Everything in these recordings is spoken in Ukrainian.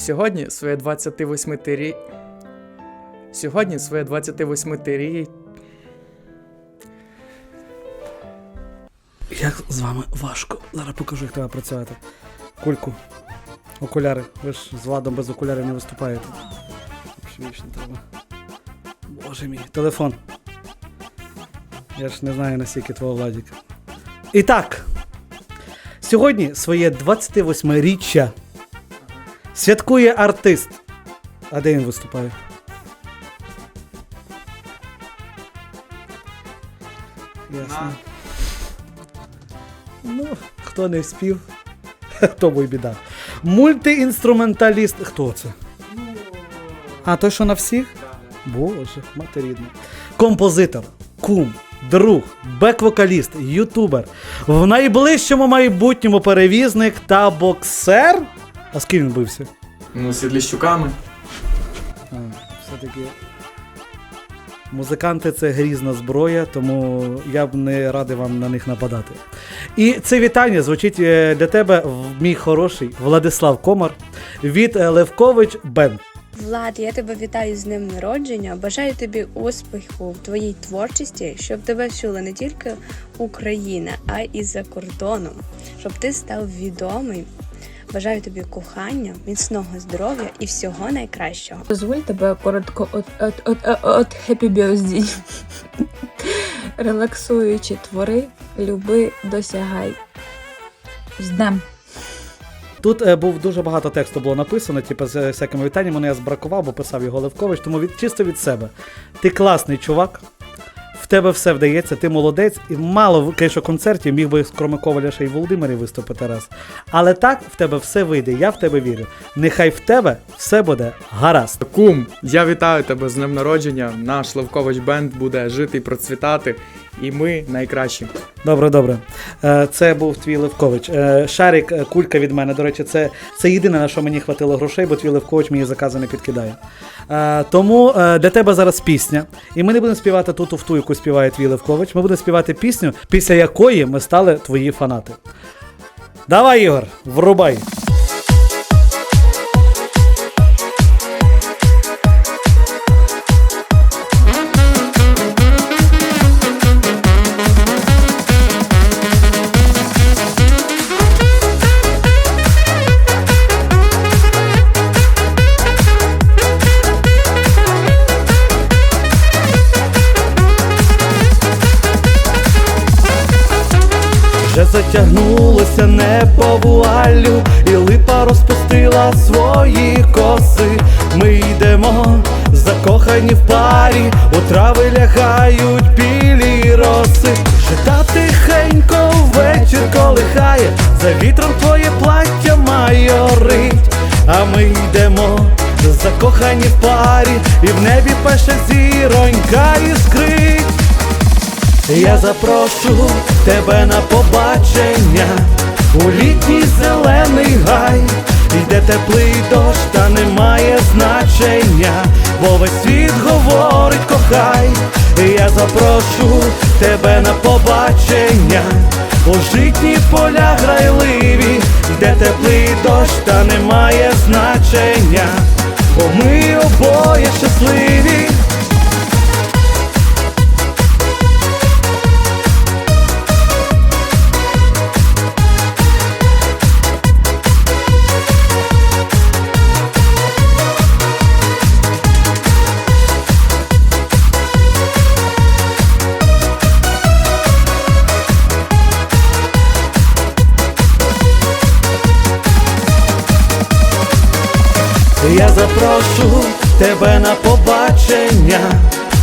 Сьогодні своє 28 рі... Сьогодні своє 28 рі... Як з вами важко. Зараз покажу, як треба працювати. Кульку. Окуляри. Ви ж з Владом без окулярів не виступаєте. Вічно треба. Боже мій. Телефон. Я ж не знаю наскільки твого Владіка. І так. Сьогодні своє 28-річчя святкує артист. А де він виступає? Ясно. Ну, хто не вспів, тому й біда. Мультиінструменталіст. Хто це? А, той, що на всіх? Боже, мати рідна. Композитор, кум, друг, бек-вокаліст, ютубер. В найближчому майбутньому перевізник та боксер. А з ким він бився? Ну, з Сідліщуками. А, все-таки. Музиканти це грізна зброя, тому я б не радий вам на них нападати. І це вітання звучить е, для тебе, мій хороший Владислав Комар від е, Левкович Бенд. Влад, я тебе вітаю з днем народження. Бажаю тобі успіху в твоїй творчості, щоб тебе чула не тільки Україна, а й за кордоном, щоб ти став відомий. Бажаю тобі кохання, міцного здоров'я і всього найкращого. Дозволь тебе коротко от, от, от, от, от Happy Birthday. Релаксуючи твори, люби, досягай. З днем. Тут е, був дуже багато тексту було написано, типу, з всякими вітаннями, але я збракував, бо писав його Левкович, тому від, чисто від себе. Ти класний чувак, тебе все вдається, ти молодець, і мало, звісно, концертів міг би кроме Коваля ще й Володимирі виступити раз. Але так в тебе все вийде, я в тебе вірю. Нехай в тебе все буде гаразд. Кум, я вітаю тебе з днем народження. Наш Лавкович Бенд буде жити і процвітати. І ми найкращі. Добре, добре. Е, Це був твій Левкович. Е, Шарик, е, кулька від мене. До речі, це, це єдине, на що мені хватило грошей, бо твій Левкович мені закази не підкидає. Тому для тебе зараз пісня. І ми не будемо співати ту туфту, яку співає твій Левкович. Ми будемо співати пісню, після якої ми стали твої фанати. Давай, Ігор, врубай. Вже затягнулося небо вуалю, і липа розпустила свої коси. Ми йдемо, закохані в парі, у трави лягають білі роси. Жита тихенько вечір колихає, за вітром твоє плаття майорить, а ми йдемо, закохані в парі, і в небі перша зіронька іскрить. Я запрошу тебе на побачення у літній зелений гай, йде теплий дощ, та немає значення, бо весь світ говорить кохай. Я запрошу тебе на побачення, у житні поля грайливі, йде теплий дощ, та немає значення, бо ми обоє щасливі. Я запрошу тебе на побачення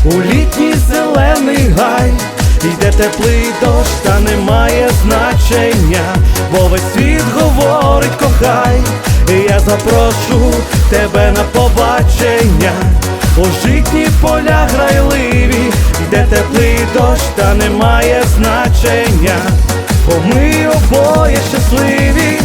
у літній зелений гай, йде теплий дощ, та немає значення, бо весь світ говорить кохай. Я запрошу тебе на побачення, у житні поля грайливі, йде теплий дощ, та немає значення, бо ми обоє щасливі.